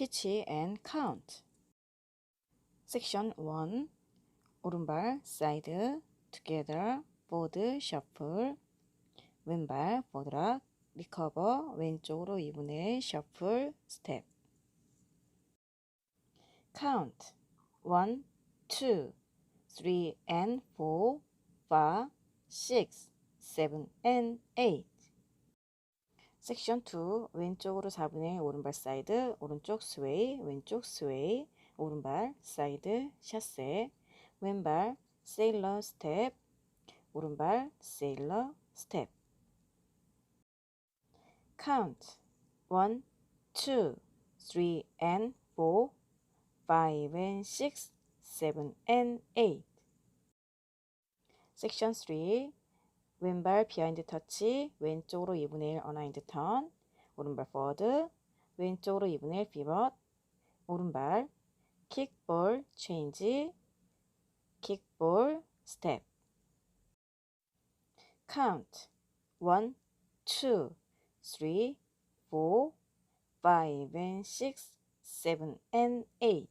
teach and count. section 1 오른발 side together board shuffle 왼발 보드락 리커버 왼쪽으로 2분의 1 shuffle step count 1 2 3 and 4 5 6 7 and 8 섹션 2 왼쪽으로 4분의 1 오른발 사이드 오른쪽 스웨이 왼쪽 스웨이 오른발 사이드 샷세 왼발 세일러 스텝 오른발 세일러 스텝. Count. 1 2 3 and 4 5 and 6 7 and 8 섹션 3 왼발 비하인드 터치 왼쪽으로 2분의 1 어나인드 턴 오른발 포워드 왼쪽으로 2분의 1 피벗 오른발 킥볼 체인지 킥볼 스텝 count. 1 2 3 4 5 and 6 7 and 8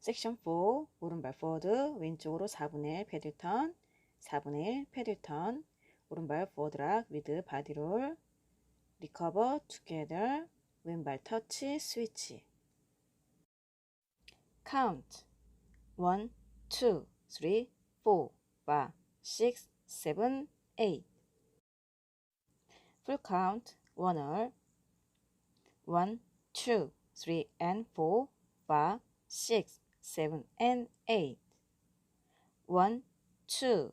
섹션 4 오른발 포워드 왼쪽으로 4분의 1 패들턴 4분의 1 패들턴 오른발 포워드락 위드 바디롤 리커버 투게더 왼발 터치 스위치. count 1 2 3 4 5 6 7 8 full count 원얼 1 2 3 and 4 5 6 7 and 8 1 2